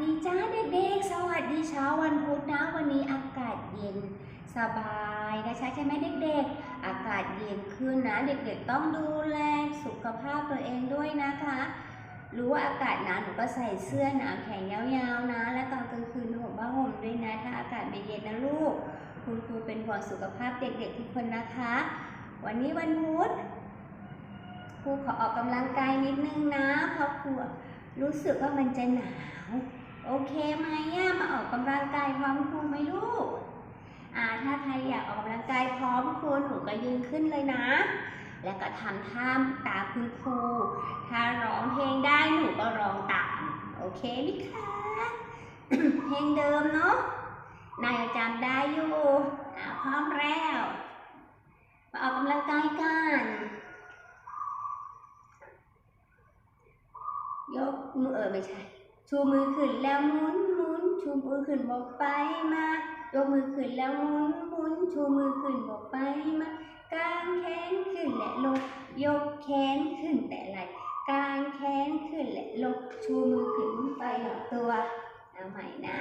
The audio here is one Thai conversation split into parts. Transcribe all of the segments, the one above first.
ดีจ้าเด็กๆ สวัสดีเช้าวันพุธนะวันนี้อากาศเย็นสบายนะใช่ใช่ไหมเด็กๆ อากาศเย็นขึ้นนะ เด็กๆ ต้องดูแลสุขภาพตัวเองด้วยนะคะ รู้ว่าอากาศหนาวหนูก็ใส่เสื้อหนาวแขนยาวๆนะ และตอนกลางคืนห่มผ้าห่มด้วยนะ ถ้าอากาศไม่เย็นนะลูก คุณครูเป็นห่วงสุขภาพเด็กๆ ทุกคนนะคะ วันนี้วันพุธครูขอออกกำลังกายนิดนึงนะเพราะครูรู้สึกว่ามันจะหนาว โอเคไหมอะมาออกกำลังกายพร้อมครูไหมลูก อ่า ถ้าใครอยากออกกำลังกายพร้อมครูหนูก็ยืนขึ้นเลยนะ แล้วก็ทำท่าตาคุณครู ถ้าร้องเพลงได้หนูก็ร้องตาม โอเคไหมคะ เพลงเดิมเนาะ นายจำได้อยู่อ่าพร้อมแล้ว มาออกกำลังกายกันยกมือเออไม่ใช่ ชูมือขึ้นแล้วหมุนหมุนชูมือขึ้นบอกไปมายกมือขึ้นแล้วหมุนหมุนชูมือขึ้นบอกไปมากางแขนขึ้นและลงยกแขนขึ้นแต่ไหลกางแขนขึ้นและลงชูมือขึ้นไปหลับตัวเอาใหม่นะ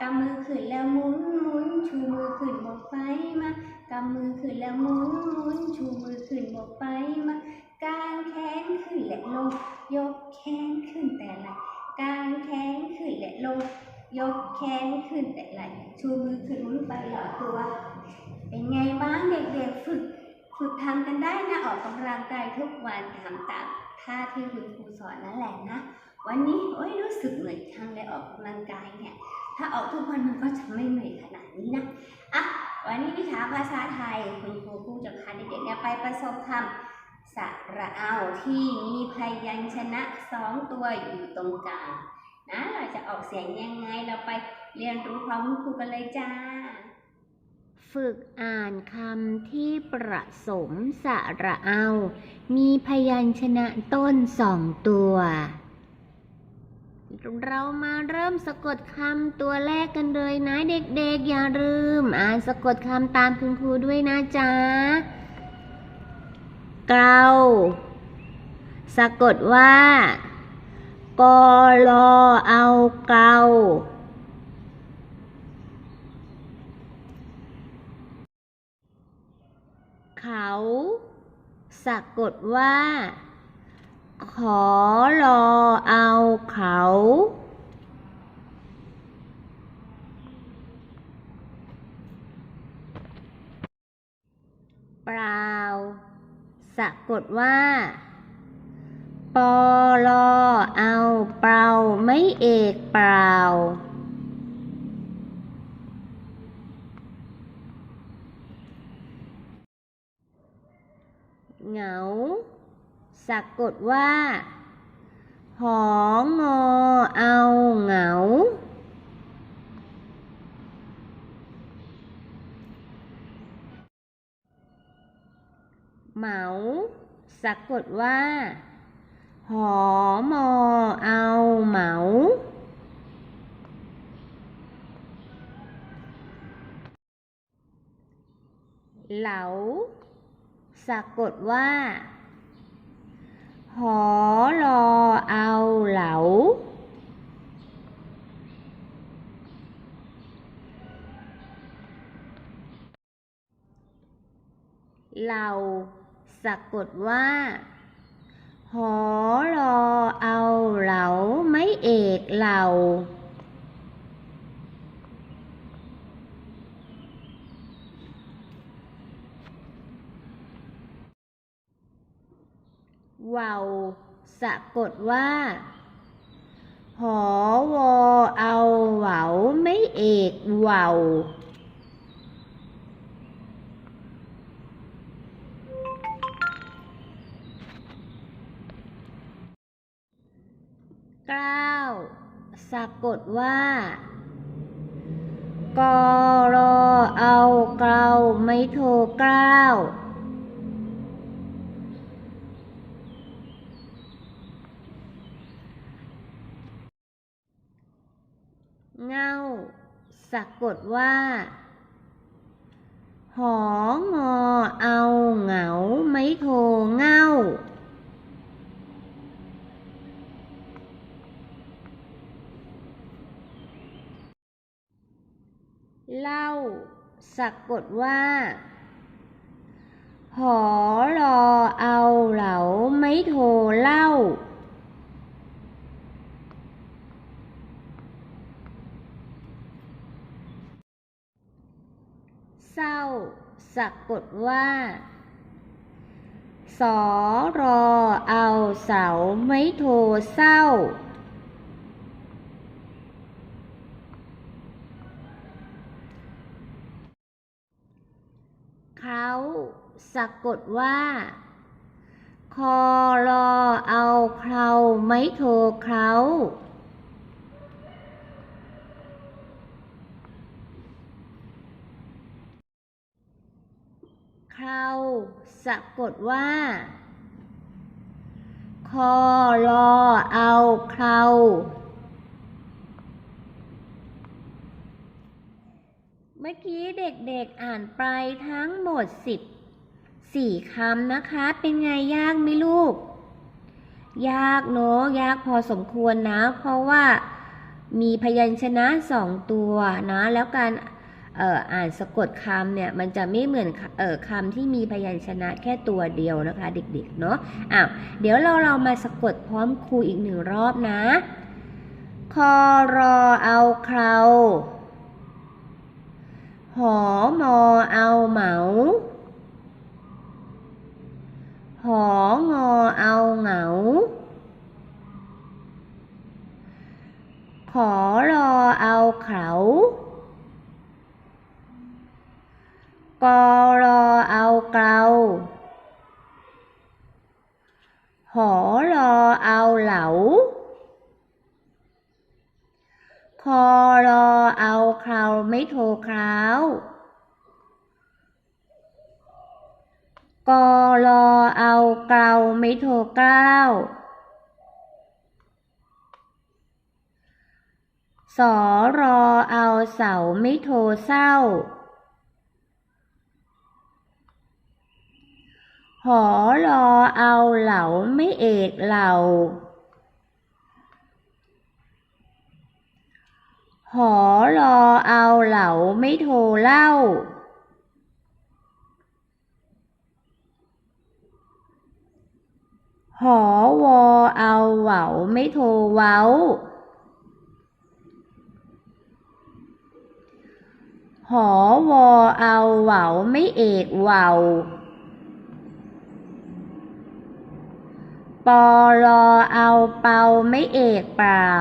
กำมือขึ้นแล้วหมุนหมุนชูมือขึ้นบอกไปมากำมือขึ้นแล้วหมุนหมุนชูมือขึ้นบอกไปมากางแขนขึ้นและลงยกแขนขึ้นแต่ไหล กางแขนขึ้นและลง ยกแขนขึ้นแต่ไหลชูมือขึ้นมุนไปหลับตัว เป็นไงบ้างเด็กๆฝึกฝึกทำกันได้นะออกกำลังกายทุกวันทำตามท่าที่คุณครูสอนนั่นแหละนะ วันนี้โอ้ยรู้สึกเหนื่อยจังเลยออกกำลังกายเนี่ย ถ้าออกทุกวันมันก็จะไม่เหนื่อยขนาดนี้นะอะวันนี้วิชาภาษาไทยคุณครูผู้จะพาเด็กๆเนี่ยไปประสบคำ สระเอาที่มีพยัญชนะสองตัวอยู่ตรงกลางนะเราจะออกเสียงยังไงเราไปเรียนรู้พร้อมคุณครูกันเลยจ้า ฝึกอ่านคำที่ประสมสระเอา มีพยัญชนะต้นสองตัว เรามาเริ่มสะกดคำตัวแรกกันเลยนะเด็กๆ อย่าลืม อ่านสะกดคำตามคุณครูด้วยนะจ๊ะ เกลาสะกดว่ากอลอเอาเกลาเขาสะกดว่า ขอรอเอาเขา เปล่า สะ กดว่า ปอลอเอาเปล่าไม่เอกเปล่า เหงาสะกดว่า หองอเอาเหงา เหมาสะกดว่า หอมอเอาเหมาเหลาสะกดว่า หอรอเอาเหลา เหล่า สะกดว่า หอรอเอาเหลาไม่เอกเหล่าเว่าวสะกดว่า หอวอเอาเหวาไม่เอกเว่าว สะกดว่ากอรอเอาเกลาไม่โทเกล้าวเงาสะกดว่า หองอเอาเหงาไม่โทเงา ก เล่าสะกกดว่า หอรอเอาเหลาไม่โทรเล่า เศร้าสะกดว่าสอรอเอาเสาไม่โทรเศร้า เขาสะกดว่า คอรอเอาเคราไม่โทรเคราเคราสะกดว่า คอรอเอาเครา เมื่อกี้เด็กๆอ่านไปทั้งหมดสิบสี่คำนะคะ เป็นไงยากไหมลูก ยากเนอะยากพอสมควรนะ เพราะว่ามีพยัญชนะสองตัวนะ แล้วการอ่ออ่านสะกดคำเนี่ย มันจะไม่เหมือนออคำที่มีพยัญชนะแค่ตัวเดียวนะคะ เด็กๆเนาะอ้าวเดี๋ยวเราเรามาสะกดพร้อมครูอีกหนึ่งรอบนะ คอรอเอาเครา หอมอเอาเหมาหองอเอาเห คอรอเอาคราวไม่โทรคราวกอรอเอาเกลาไม่โทรกล้าวสอรอเอาเสาไม่โทรเศร้า หอรอเอาเหลาไม่เอกเหล่า หอรอเอาเหลาไม่โทรเล่า หอวอเอาเหวาไม่โทรเว้า หอวอเอาเหวาไม่เอกเหวาปอรอเอาเปาไม่เอกเปล่า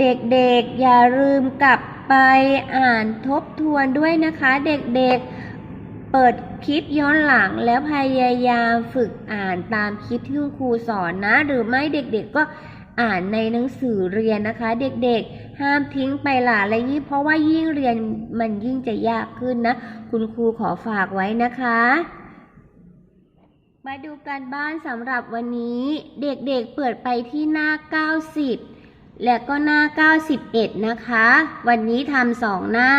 เด็กๆอย่าลืมกลับไปอ่านทบทวนด้วยนะคะ เด็กๆ เปิดคลิปย้อนหลังแล้วพยายามฝึกอ่านตามคลิปที่คุณครูสอนนะ หรือไม่เด็กๆก็อ่านในหนังสือเรียนนะคะ เด็กๆ ห้ามทิ้งไปหล่ะและยิ่งเพราะว่ายิ่งเรียนมันยิ่งจะยากขึ้นนะ คุณครูขอฝากไว้นะคะมาดูการบ้านสำหรับวันนี้ เด็กๆเปิดไปที่หน้า 90 และก็หน้า 91 นะคะ วันนี้ทำสองหน้า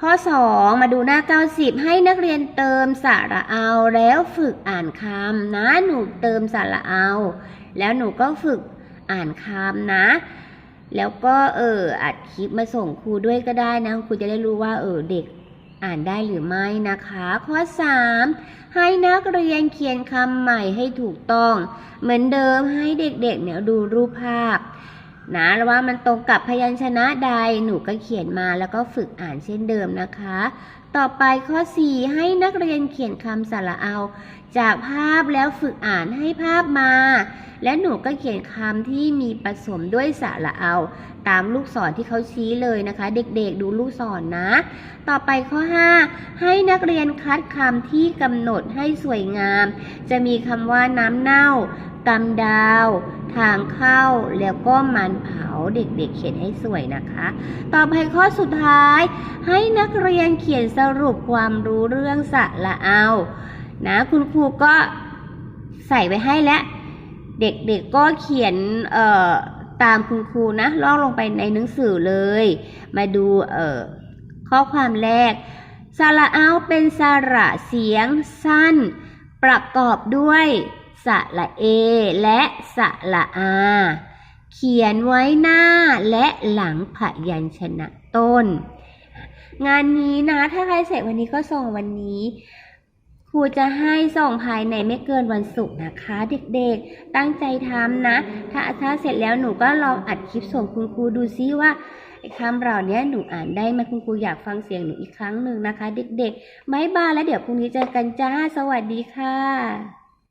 ข้อ 2 มาดูหน้า 90 ให้นักเรียนเติมสระเอาแล้วฝึกอ่านคำนะ หนูเติมสระเอา แล้วหนูก็ฝึกอ่านคำนะ แล้วก็เอออัดคลิปมาส่งครูด้วยก็ได้นะ ครูจะได้รู้ว่าเออเด็ก อ่านได้หรือไม่นะคะ ข้อ 3 ให้นักเรียนเขียนคำใหม่ให้ถูกต้อง เหมือนเดิมให้เด็กๆเนี่ยดูรูปภาพนะว่ามันตรงกับพยัญชนะใดหนูก็เขียนมาแล้วก็ฝึกอ่านเช่นเดิมนะคะ ต่อไปข้อ 4 ให้นักเรียนเขียนคำสระเอา จากภาพแล้วฝึกอ่านให้ภาพมา และหนูก็เขียนคำที่มีผสมด้วยสระเอา ตามลูกศรที่เขาชี้เลยนะคะ เด็กๆดูลูกศรนนะ ต่อไปข้อ 5 ให้นักเรียนคัดคำที่กำหนดให้สวยงาม จะมีคำว่าน้ำเน่า กำดาว ทางเข้าแล้วก็มันเผาเด็กๆเขียนให้สวยนะคะ ต่อไปข้อสุดท้าย ให้นักเรียนเขียนสรุปความรู้เรื่องสะระเอา นะคุณครูก็ใส่ไว้ให้แล้วเด็กๆก็เขียนเอ่อตามคุณครูนะลอกลงไปในหนังสือเลย มาดูเอ่อข้อความแรกสระเอาเป็นสระเสียงสั้น ประกอบด้วย สระเอ และสระอา เขียนไว้หน้าและหลังพยัญชนะต้น งานนี้นะถ้าใครเสร็จวันนี้ก็ส่งวันนี้ครูจะให้ส่งภายในไม่เกินวันศุกร์นะคะ เด็กๆ ตั้งใจทำนะ ถ้าถ้าเสร็จแล้วหนูก็ลองอัดคลิปส่งคุณครูดูซิว่าคำเหล่านี้หนูอ่านได้ไหมคุณครูอยากฟังเสียงหนูอีกครั้งหนึ่งนะคะ เด็กๆบายบาแล้วเดี๋ยวพรุ่งนี้เจอกันจ้า สวัสดีค่ะ